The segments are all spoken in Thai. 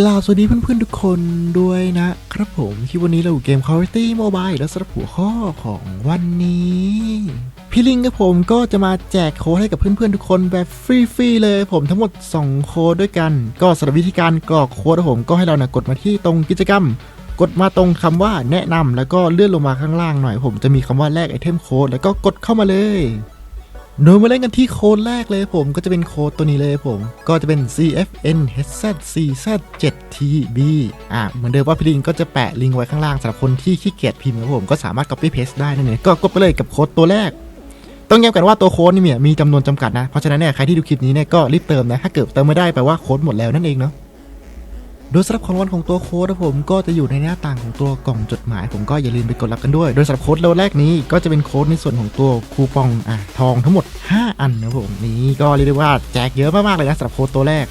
กล่าวสวัสดีเพื่อนๆทุกคนด้วยนะครับผมที่วันนี้เราอยู่เกม Quality Mobile และสำหรับหัวข้อของวันนี้พี่ลิงกับผมก็จะมาแจกโค้ดให้กับเพื่อนๆทุกคนแบบฟรีๆเลยผมทั้งหมด 2 โค้ดด้วยกัน ก็สำหรับวิธีการกรอกโค้ดผมก็ให้เรานะกดมาที่ตรงกิจกรรม กดมาตรงคำว่าแนะนำแล้วก็เลื่อนลงมาข้างล่างหน่อยผมจะมีคำว่าแลกไอเทมโค้ดแล้วก็กดเข้ามาเลย โดยมาเล่นกันที่โค้ดแรกเลยผมก็จะเป็นโค้ดตัวนี้เลยผม ก็จะเป็น CFN HZCZ 7TB อะเหมือนเดิมว่าพี่ลิงก็จะแปะลิงก์ไว้ข้างล่างสำหรับคนที่ขี้เกียจพิมพ์ครับผมก็สามารถ copy paste ได้นั่นเองก็กดไปเลยกับโค้ดตัวแรก ต้องย้ำกันว่าตัวโค้ดนี่มีจำนวนจำกัดนะ เพราะฉะนั้นเนี่ยใครที่ดูคลิปนี้เนี่ยก็รีบเติมนะ ถ้าเกิดเติมไม่ได้แปลว่าโค้ดหมดแล้วนั่นเองเนาะ โดยสำหรับของรางวัลของตัวโค้ดนะผมก็จะอยู่ในหน้าต่างของตัวกล่องจดหมาย ผมก็อย่าลืมไปกดรับกันด้วย โดยสำหรับโค้ดเราแรกนี้ก็จะเป็นโค้ดในส่วนของตัวคูปองอะทองทั้งหมด 5 อันนะผมนี่ก็เรียกได้ว่าแจกเยอะมากๆเลยนะสำหรับโค้ดตัวแรก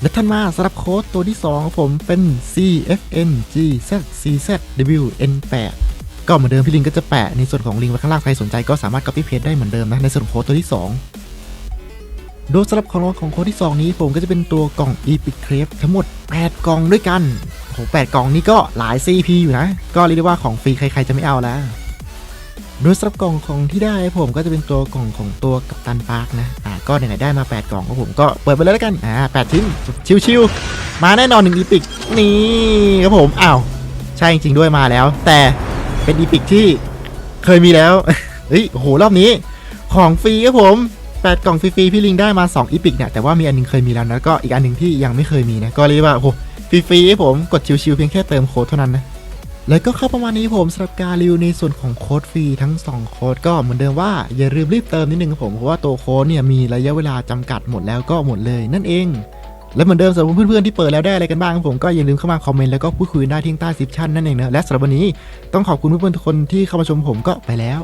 และท่านมาสำหรับโค้ดตัวที่2ของผมเป็น CFNGZCZWN8 ก็เหมือนเดิมพี่ลิงก็จะแปะในส่วนของลิงก์ไว้ข้างล่างใครสนใจก็สามารถ copy paste ได้เหมือนเดิมนะในส่วนของโค้ดตัวที่ 2 โดยสำหรับของรางวัลของโค้ดที่ 2 นี้ผมก็จะเป็นตัวกล่อง Epic Crate ทั้งหมด 8 กล่องด้วยกันโห8กล่องนี้ก็หลาย CP อยู่นะ ก็เรียกได้ว่าของฟรีใครๆจะไม่เอาแล้ว โดยสำหรับกล่องของที่ได้ผมก็จะเป็นตัวกล่องของตัวกัปตันปาร์คนะ อ่าก็ไหนๆได้มา 8 กล่องก็ผมก็เปิดไปเลยแล้วกัน อ่า8ชิ้น ชิวๆ มาแน่นอน1 Epic นี่ครับผม อ้าว ใช่จริงๆด้วยมาแล้ว แต่เป็น Epic ที่เคยมีแล้ว เฮ้ยโอ้โหรอบนี้ ของฟรีครับผม 8 กล่องฟรีๆพี่ลิงได้มา 2 อีพิกเนี่ยแต่ว่ามีอันหนึงเคยมีแล้วนะก็อีกอันหนึ่งที่ยังไม่เคยมีนะก็เรียกว่าโอ้ฟรีๆผมกดชิวๆเพียงแค่เติมโค้ดเท่านั้นนะแล้วก็เข้าประมาณนี้ผมสำหรับการรีวิวในส่วนของโค้ดฟรีทั้ง 2 โค้ดก็เหมือนเดิมว่าอย่าลืมรีบเติมนิดนึงครับผมเพราะว่าตัวโค้ดเนี่ยมีระยะเวลาจำกัดหมดแล้วก็หมดเลยนั่นเอง และเหมือนเดิมสำหรับเพื่อนๆที่เปิดแล้วได้อะไรกันบ้างครับผมก็อย่าลืมเข้ามาคอมเมนต์แล้วก็พูดคุยได้ที่ใต้ซิปชั่นนั่นเองนะและสำหรับวันนี้ต้องขอบคุณเพื่อนๆทุกคนที่เข้ามาชมผมก็ไปแล้ว